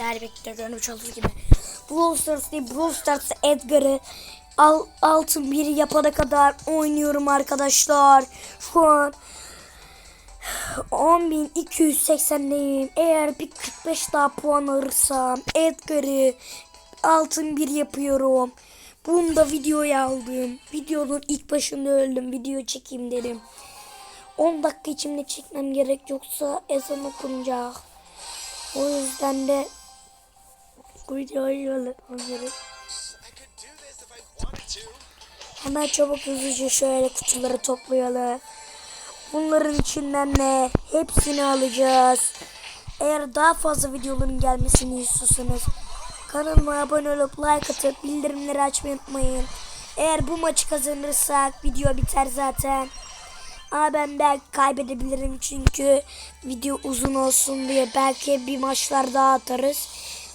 bekle dönüş olur gibi. Brawl Stars değil Brawl Stars Edgar'ı al, altın biri yapana kadar oynuyorum arkadaşlar. Şu an 10.280'deyim. Eğer bir 45 daha puan alırsam Edgar'ı altın bir yapıyorum. Bunu da videoya aldım. Videonun ilk başında öldüm. Video çekeyim dedim. 10 dakika içinde çekmem gerek yoksa ezan okunacak. O yüzden de videoyu gerek. Hemen çabuk hızlıca şöyle kutuları toplayalım. Bunların içinden de hepsini alacağız. Eğer daha fazla videoların gelmesini istiyorsanız kanalıma abone olup like atıp bildirimleri açmayı unutmayın. Eğer bu maçı kazanırsak video biter zaten. Ama ben belki kaybedebilirim çünkü video uzun olsun diye belki bir maçlar daha atarız.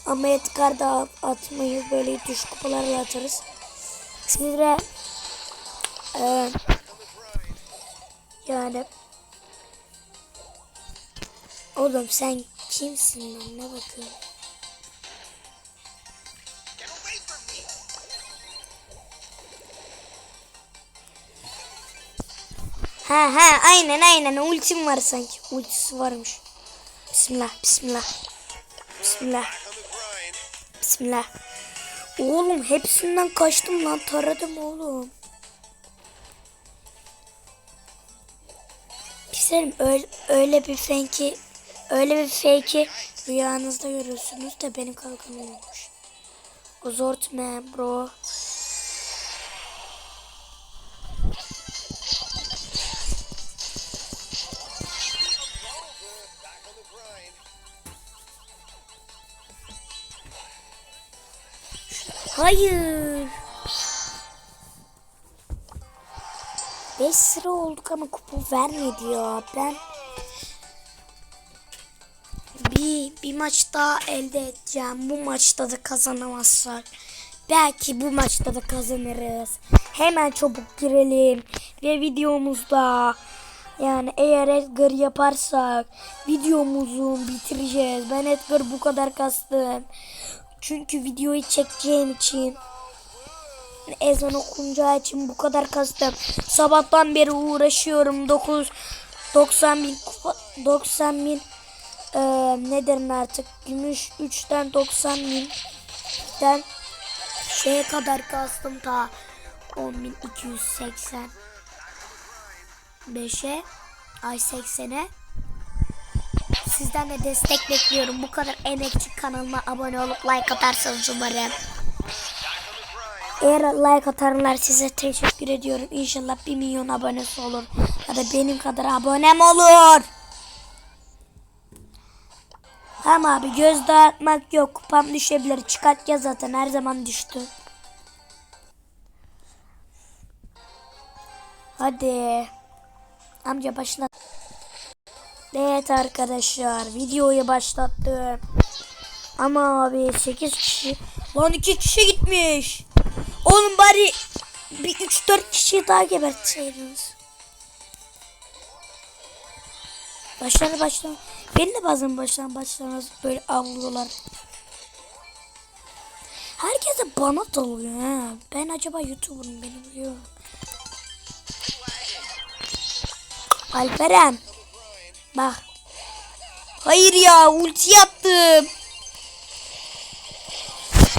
Ama Edgar da atmayı böyle düş kupalarla atarız. Sizlere e, yani Oğlum sen kimsin lan ne bakıyorum. Ha ha aynen aynen ultim var sanki. Ultisi varmış. Bismillah bismillah. Bismillah. Bismillah. Oğlum hepsinden kaçtım lan taradım oğlum. Güzelim öyle, öyle bir fake'i öyle bir fake'i rüyanızda görüyorsunuz da benim kalkanım olmuş. O zort man bro. Hayır. 5 sıra olduk ama kupa vermedi ya. Ben bir, bir maç daha elde edeceğim. Bu maçta da kazanamazsak. Belki bu maçta da kazanırız. Hemen çabuk girelim. Ve videomuzda yani eğer Edgar yaparsak videomuzu bitireceğiz. Ben Edgar bu kadar kastım. Çünkü videoyu çekeceğim için ezan okunacağı için bu kadar kastım. Sabahtan beri uğraşıyorum. 9 90 bin kupa- 90 bin e, ne derim artık gümüş 3'ten 90 binden şeye kadar kastım ta 10.280 5'e ay 80'e Sizden de destek bekliyorum. Bu kadar emekçi kanalıma abone olup like atarsanız umarım. Eğer like atarlar size teşekkür ediyorum. İnşallah 1 milyon abonesi olur. Ya da benim kadar abonem olur. Tamam abi göz dağıtmak yok. Kupam düşebilir. Çıkart ya zaten her zaman düştü. Hadi. Amca başla. Evet arkadaşlar videoyu başlattım. Ama abi 8 kişi. Lan 2 kişi gitmiş. Oğlum bari bir 3-4 kişiyi daha gebertseydiniz. Başlar başlar. Beni de bazen başlar başlamaz böyle avlıyorlar. Herkes de bana dalıyor ha. Ben acaba YouTuber'ım beni biliyorum. Alperen. Bak. Hayır ya ulti yaptım.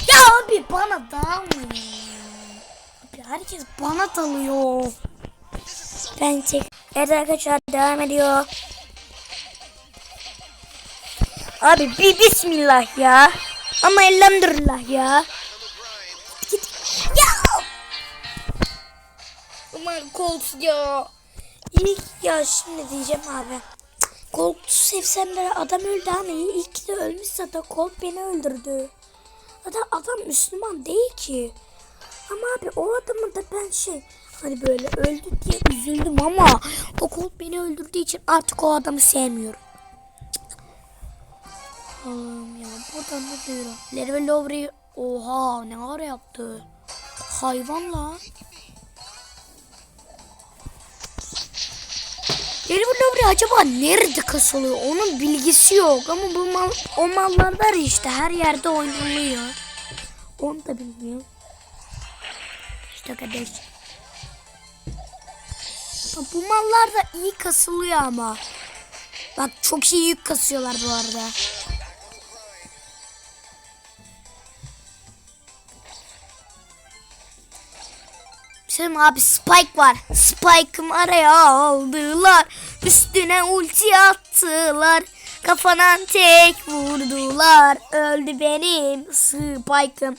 Ya abi bana dalmıyor. Abi herkes bana dalıyor. Ben çek. Evet arkadaşlar devam ediyor. Abi bir bismillah ya. Ama elhamdülillah ya. Git. Ya. Aman Colt ya. İlk ya şimdi diyeceğim abi. Sevsem de adam öldü ama iyi. Ki de ölmüş zaten. Colt beni öldürdü. Zaten adam Müslüman değil ki. Ama abi o adamı da ben şey hani böyle öldü diye üzüldüm ama o Colt beni öldürdüğü için artık o adamı sevmiyorum. Allah'ım ya buradan ne diyorum. Lerve Lowry oha ne ara yaptı. Hayvan lan. Elvin Nuri acaba nerede kasılıyor? Onun bilgisi yok ama bu mal, o mallar var işte her yerde oynanıyor. Onu da bilmiyor. İşte kardeş. Bu mallar da iyi kasılıyor ama. Bak çok iyi yük kasıyorlar bu arada. Selim abi Spike var. Spike'ım araya aldılar. Üstüne ulti attılar. Kafadan tek vurdular. Öldü benim Spike'ım.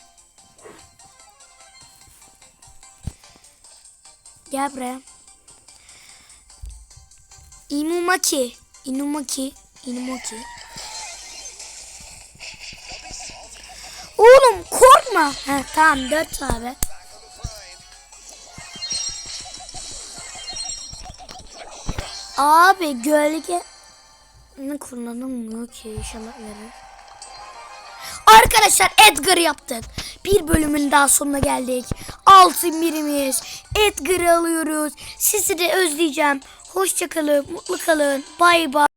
Gel buraya. Inumaki. Inumaki. Inumaki. Oğlum korkma. Heh, tamam dört abi. Abi gölge ne kullanılmıyor ki inşallah verir. Arkadaşlar Edgar yaptık. Bir bölümün daha sonuna geldik. Altın birimiz. Edgar'ı alıyoruz. Sizi de özleyeceğim. Hoşçakalın, mutlu kalın. Bay bay.